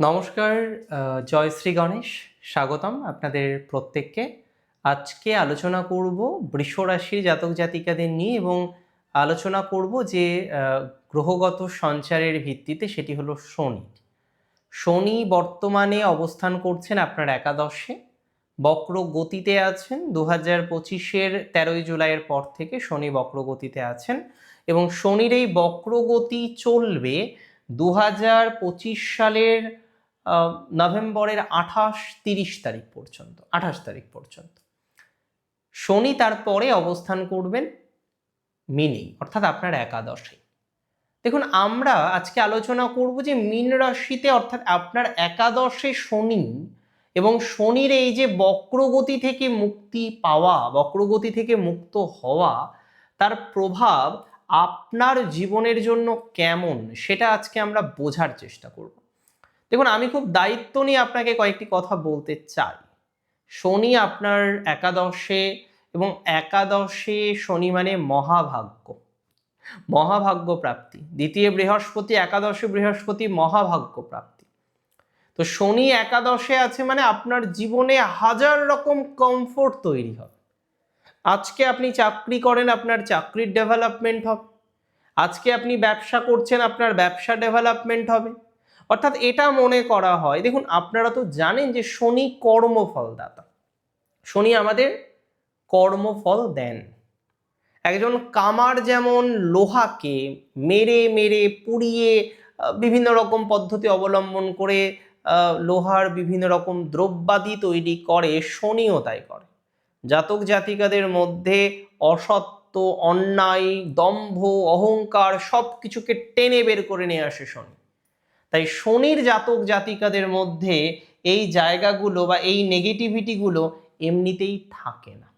নমস্কার জয় শ্রী গণেশ, স্বাগতম আপনাদের প্রত্যেককে। আজকে আলোচনা করব বৃষ রাশির জাতক জাতিকাদের নিয়ে এবং আলোচনা করব যে গ্রহগত সঞ্চারের ভিত্তিতে সেটি হলো শনি। শনি বর্তমানে অবস্থান করছেন আপনার একাদশে। বক্র গতিতে আছেন। দু হাজার পঁচিশের তেরোই জুলাইয়ের পর থেকে শনি বক্র গতিতে আছেন এবং শনির এই বক্রগতি চলবে দু হাজার পঁচিশ সালের নভেম্বরের আঠাশ, তিরিশ তারিখ পর্যন্ত, আঠাশ তারিখ পর্যন্ত। শনি তারপরে অবস্থান করবেন মিনেই অর্থাৎ আপনার একাদশে। দেখুন, আমরা আজকে আলোচনা করব যে মীন রাশিতে, অর্থাৎ আপনার একাদশে শনি এবং শনির এই যে বক্রগতি থেকে মুক্তি পাওয়া, বক্রগতি থেকে মুক্ত হওয়া, তার প্রভাব আপনার জীবনের জন্য কেমন, সেটা আজকে আমরা বোঝার চেষ্টা করব। দেখুন, আমি খুব দায়িত্ব নিয়ে আপনাকে কয়েকটি কথা বলতে চাই। শনি আপনার একাদশে এবং একাদশে শনি মানে মহাভাগ্য। মহাভাগ্য প্রাপ্তি। দ্বিতীয় বৃহস্পতি, একাদশে বৃহস্পতি, মহাভাগ্য প্রাপ্তি। তো শনি একাদশে আছে মানে আপনার জীবনে হাজার রকম কমফোর্ট তৈরি হবে। আজকে আপনি চাকরি করেন, আপনার চাকরির ডেভেলপমেন্ট হবে। আজকে আপনি ব্যবসা করছেন, আপনার ব্যবসা ডেভেলপমেন্ট হবে। অর্থাৎ এটা মনে করা হয়। দেখুন, আপনারা তো জানেন যে শনি কর্মফলদাতা। শনি আমাদের কর্মফল দেন। একজন কামার যেমন লোহাকে মেরে মেরে পুড়িয়ে বিভিন্ন রকম পদ্ধতি অবলম্বন করে লোহার বিভিন্ন রকম দ্রব্যাদি তৈরি করে, শনিও তাই করে। জাতক জাতিকাদের মধ্যে অসত্য, অন্যায়, দম্ভ, অহংকার সব কিছুকে টেনে বের করে নিয়ে আসে শনি। তাই শনির জাতক জাতিকাদের মধ্যে এই জায়গাগুলো বা এই নেগেটিভিটিগুলো এমনিতেই থাকে না।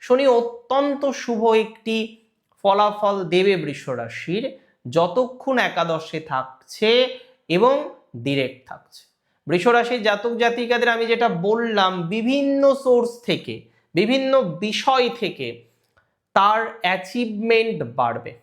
শনি অত্যন্ত শুভ একটি ফলাফল দেবে বৃষ রাশির, যতক্ষণ একাদশে থাকছে এবং ডিরেক্ট থাকছে। বৃষ রাশির জাতক জাতিকাদের আমি যেটা বললাম, বিভিন্ন সোর্স থেকে, বিভিন্ন বিষয় থেকে তার অ্যাচিভমেন্ট বাড়বে।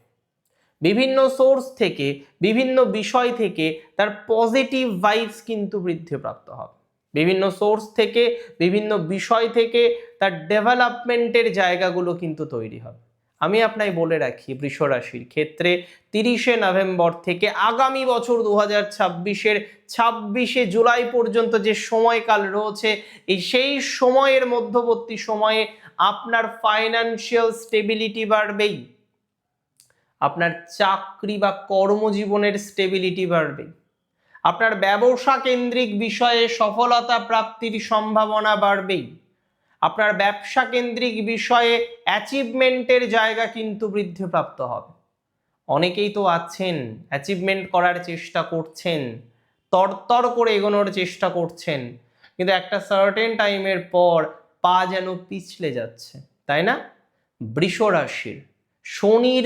বিভিন্ন সোর্স থেকে, বিভিন্ন বিষয় থেকে তার পজিটিভ ভাইবস কিন্তু বৃদ্ধিপ্রাপ্ত হবে। বিভিন্ন সোর্স থেকে, বিভিন্ন বিষয় থেকে তার ডেভেলপমেন্টের জায়গাগুলো কিন্তু তৈরি হবে। আমি আপনাই বলে রাখি বৃষ রাশির ক্ষেত্রে তিরিশে নভেম্বর থেকে আগামী বছর দু হাজার ছাব্বিশের ছাব্বিশে জুলাই পর্যন্ত যে সময়কাল রয়েছে, এই সেই সময়ের মধ্যবর্তী সময়ে আপনার ফাইন্যান্সিয়াল স্টেবিলিটি বাড়বেই। আপনার চাকরি বা কর্মজীবনের স্টেবিলিটি বাড়বে। আপনার ব্যবসা কেন্দ্রিক বিষয়ে সফলতা প্রাপ্তির সম্ভাবনা বাড়বেই। আপনার ব্যবসা কেন্দ্রিক বিষয়ে অ্যাচিভমেন্টের জায়গা কিন্তু বৃদ্ধিপ্রাপ্ত হবে। অনেকেই তো আছেন অ্যাচিভমেন্ট করার চেষ্টা করছেন, তরতর করে এগোনোর চেষ্টা করছেন, কিন্তু একটা সার্টেন টাইমের পর পা যেন পিছলে যাচ্ছে, তাই না? বৃষ রাশির শনির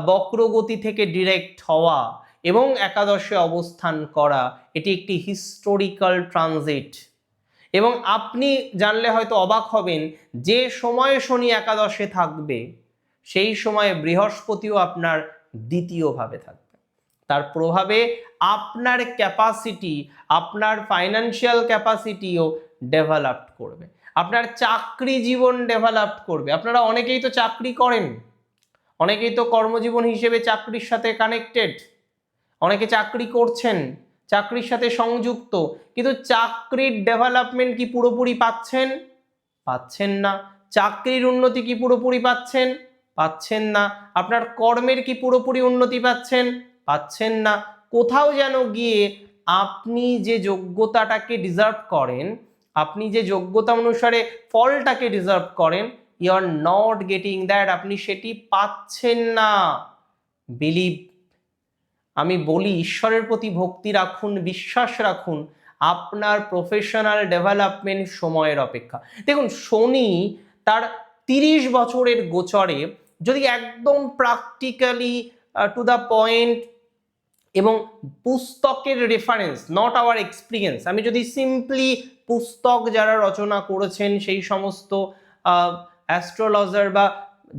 বক্রগতি থেকে ডিরেক্ট হওয়া এবং একাদশে অবস্থান করা, এটি একটি হিস্টোরিক্যাল ট্রানজিট এবং আপনি জানলে হয়তো অবাক হবেন, যে সময়ে শনি একাদশে থাকবে, সেই সময়ে বৃহস্পতিও আপনার দ্বিতীয়ভাবে থাকবে। তার প্রভাবে আপনার ক্যাপাসিটি আপনার ফাইন্যান্সিয়াল ক্যাপাসিটিও ডেভেলপ করবে। আপনার চাকরি জীবন ডেভেলপ করবে। আপনারা অনেকেই তো চাকরি করেন। অনেকেই তো কর্মজীবন হিসেবে চাকরির সাথে কানেক্টেড অনেকে চাকরি করছেন, চাকরির সাথে সংযুক্ত, কিন্তু চাকরির ডেভেলপমেন্ট কি পুরোপুরি পাচ্ছেন? পাচ্ছেন না। চাকরির উন্নতি কি পুরোপুরি পাচ্ছেন? পাচ্ছেন না। আপনার কর্মের কি পুরোপুরি উন্নতি পাচ্ছেন? পাচ্ছেন না। কোথাও যেন গিয়ে আপনি যে যোগ্যতাটাকে ডিজার্ভ করেন, আপনি যে যোগ্যতা অনুসারে ফলটাকে ডিজার্ভ করেন you are not getting that আপনি সেটি পাচ্ছেন না। বিলিভ আমি বলি, ঈশ্বরের প্রতি ভক্তি রাখুন, বিশ্বাস রাখুন। আপনার প্রফেশনাল ডেভেলপমেন্ট সময়ের অপেক্ষা। দেখুন, শনি তার তিরিশ বছরের গোচরে যদি একদম প্র্যাকটিক্যালি টু দ্য পয়েন্ট এবং পুস্তকের রেফারেন্স নট আওয়ার এক্সপিরিয়েন্স আমি যদি সিম্পলি পুস্তক যারা রচনা করেছেন, সেই সমস্ত অ্যাস্ট্রোলজার বা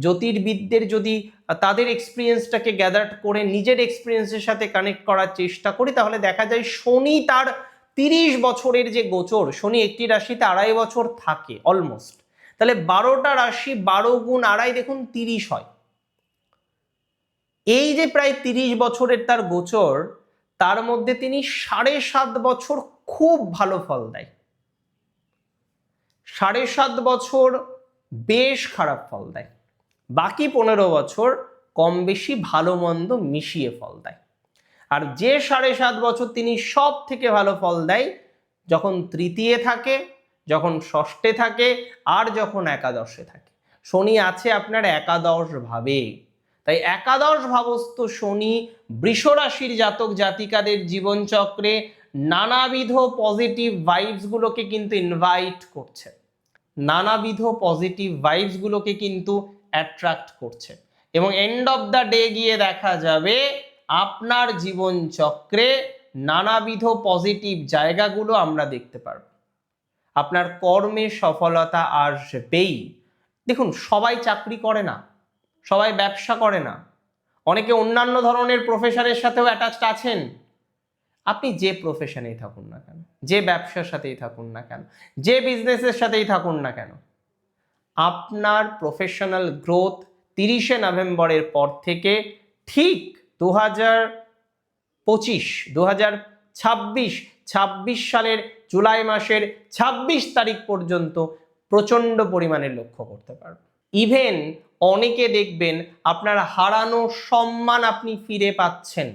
জ্যোতির্বিদদের যদি তাদের এক্সপিরিয়েন্সটাকে গ্যাদার করে নিজের এক্সপিরিয়েন্সের সাথে কানেক্ট করার চেষ্টা করি, তাহলে দেখা যায় শনি তার তিরিশ বছরের যে গোচর, শনি একটি রাশিতে আড়াই বছর থাকে অলমোস্ট তাহলে বারোটা রাশি বারো গুণ আড়াই দেখুন তিরিশ হয়। এই যে প্রায় তিরিশ বছরের তার গোচর, তার মধ্যে তিনি সাড়ে সাত বছর খুব ভালো ফল দেয়। সাড়ে সাত বছর বেশ খারাপ ফল দেয়। বাকি পনেরো বছর কম বেশি ভালো মন্দ মিশিয়ে ফল দেয়। আর যে সাড়ে সাত বছর তিনি সব থেকে ভালো ফল দেয়, যখন তৃতীয় থাকে, যখন ষষ্ঠে থাকে, আর যখন একাদশে থাকে। শনি আছে আপনার একাদশ ভাবে। তাই একাদশ ভাবস্থ শনি বৃষরাশির জাতক জাতিকাদের জীবনচক্রে নানাবিধ পজিটিভ ভাইবসগুলোকে কিন্তু ইনভাইট করছে নানাবিধ পজিটিভ ভাইবসগুলোকে কিন্তু অ্যাট্রাক্ট করছে। এবং এন্ড অফ দ্য ডে গিয়ে দেখা যাবে আপনার জীবন চক্রে নানাবিধ পজিটিভ জায়গাগুলো আমরা দেখতে পারব। আপনার কর্মে সফলতা আসবেই। দেখুন, সবাই চাকরি করে না, সবাই ব্যবসা করে না। অনেকে অন্যান্য ধরনের প্রফেশনের সাথেও অ্যাটাচড আছেন। আপনি যে প্রফেশনেই থাকুন না কেন। যে ব্যবসার সাথেই থাকুন না কেন, যে বিজনেসের সাথেই থাকুন না কেন, আপনার প্রফেশনাল গ্রোথ তিরিশে নভেম্বরের পর থেকে ঠিক দু হাজার পঁচিশ দু হাজার ছাব্বিশ ছাব্বিশ সালের জুলাই মাসের ছাব্বিশ তারিখ পর্যন্ত প্রচণ্ড পরিমাণে লক্ষ্য করতে পারবেন। ইভেন অনেকে দেখবেন আপনার হারানো সম্মান আপনি ফিরে পাচ্ছেন।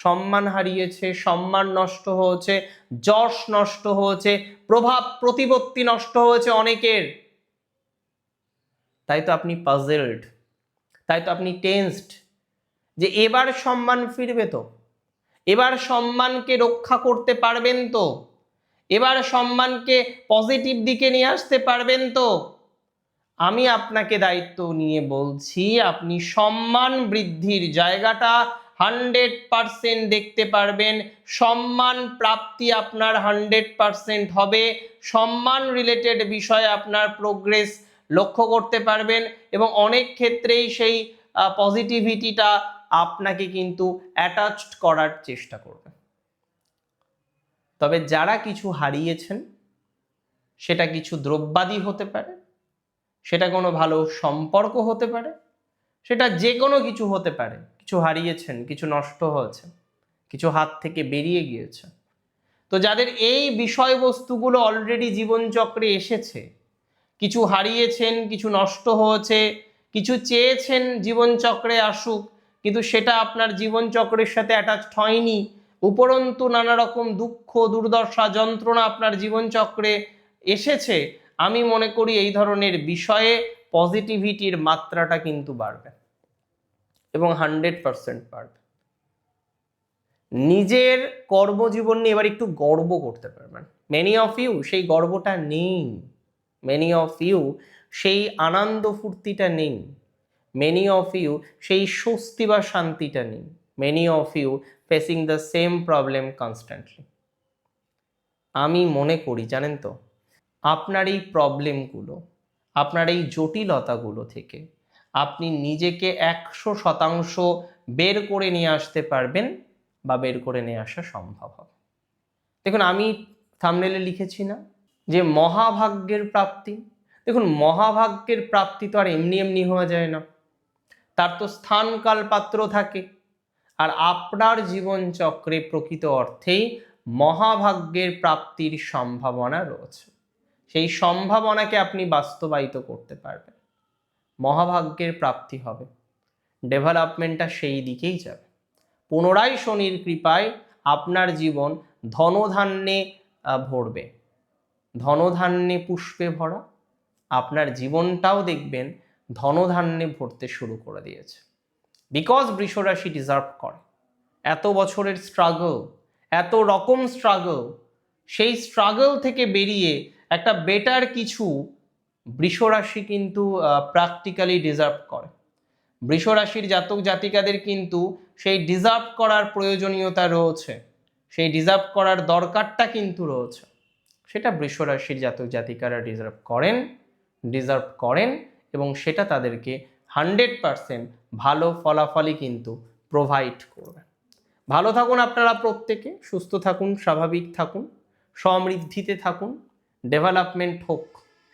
সম্মান হারিয়েছে, সম্মান নষ্ট হয়েছে, যশ নষ্ট হয়েছে, প্রভাব প্রতিপত্তি নষ্ট হয়েছে অনেকের। তাই তো আপনি পাজেলড তাই তো আপনি টেন্সড যে এবার সম্মান ফিরবে তো, এবার সম্মানকে রক্ষা করতে পারবেন তো, এবার সম্মানকে পজিটিভ দিকে নিয়ে আসতে পারবেন তো। আমি আপনাকে দায়িত্ব নিয়ে বলছি, আপনি সম্মান বৃদ্ধির জায়গাটা হান্ড্রেড পারসেন্ট দেখতে পারবেন। সম্মান প্রাপ্তি আপনার হান্ড্রেড পারসেন্ট হবে। সম্মান রিলেটেড বিষয়ে আপনার প্রোগ্রেস লক্ষ্য করতে পারবেন এবং অনেক ক্ষেত্রেই সেই পজিটিভিটিটা আপনাকে কিন্তু অ্যাটাচড করার চেষ্টা করবে। তবে যারা কিছু হারিয়েছেন, সেটা কিছু দ্রব্যাদি হতে পারে, সেটা কোনো ভালো সম্পর্ক হতে পারে, সেটা যে কোনো কিছু হতে পারে কিছু হারিয়েছেন, কিছু নষ্ট হয়েছে, কিছু হাত থেকে বেরিয়ে গিয়েছে। তো যাদের এই বিষয়বস্তুগুলো অলরেডি জীবনচক্রে এসেছে, কিছু হারিয়েছেন, কিছু নষ্ট হয়েছে, কিছু চেয়েছেন জীবনচক্রে আসুক, কিন্তু সেটা আপনার জীবনচক্রের সাথে অ্যাটাচড হয়নি, উপরন্তু নানা রকম দুঃখ, দুর্দশা, যন্ত্রণা আপনার জীবনচক্রে এসেছে, আমি মনে করি এই ধরনের বিষয়ে পজিটিভিটির মাত্রাটা কিন্তু বাড়বে। এবং হান্ড্রেড পারসেন্ট বাড়বে নিজের কর্মজীবন নিয়ে এবার একটু গর্ব করতে পারবেন। মেনি অফ ইউ সেই গর্বটা নেই। মেনি অফ ইউ সেই আনন্দ ফুর্তিটা নেই। মেনি অফ ইউ সেই স্বস্তি বা শান্তিটা নেই। Many of you facing the same problem constantly আমি মনে করি, জানেন তো, আপনার এই প্রবলেমগুলো আপনার এই জটিলতাগুলো থেকে আপনি নিজেকে একশো শতাংশ বের করে নিয়ে আসতে পারবেন বা বের করে নিয়ে আসা সম্ভব হবে। দেখুন, আমি থামনেলে লিখেছি না যে মহাভাগ্যের প্রাপ্তি। দেখুন, মহাভাগ্যের প্রাপ্তি তো আর এমনি এমনি হওয়া যায় না। তার তো স্থানকাল পাত্র থাকে। আর আপনার জীবন চক্রে প্রকৃত অর্থেই মহাভাগ্যের প্রাপ্তির সম্ভাবনা রয়েছে। সেই সম্ভাবনাকে আপনি বাস্তবায়িত করতে পারবেন। মহাভাগ্যের প্রাপ্তি হবে। ডেভেলপমেন্টটা সেই দিকেই যাবে। পুনরায় শনির কৃপায় আপনার জীবন ধনধান্যে ভরবে। ধনধান্যে পুষ্পে ভরা। আপনার জীবনটাও দেখবেন ধনধান্যে ভরতে শুরু করে দিয়েছে। বিকজ বৃষরাশি ডিজার্ভ করে। এত বছরের স্ট্রাগল এত রকম স্ট্রাগল সেই স্ট্রাগল থেকে বেরিয়ে একটা বেটার কিছু বৃষরাশি কিন্তু প্র্যাকটিক্যালি ডিজার্ভ করে। বৃষ রাশির জাতক জাতিকাদের কিন্তু সেই ডিজার্ভ করার প্রয়োজনীয়তা রয়েছে। সেই ডিজার্ভ করার দরকারটা কিন্তু রয়েছে। সেটা বৃষ রাশির জাতক জাতিকারা ডিজার্ভ করেন ডিজার্ভ করেন এবং সেটা তাদেরকে হান্ড্রেড পারসেন্ট ভালো ফলাফলই কিন্তু প্রোভাইড করবে। ভালো থাকুন আপনারা প্রত্যেকে, সুস্থ থাকুন, স্বাভাবিক থাকুন, সমৃদ্ধিতে থাকুন ডেভেলপমেন্ট হোক।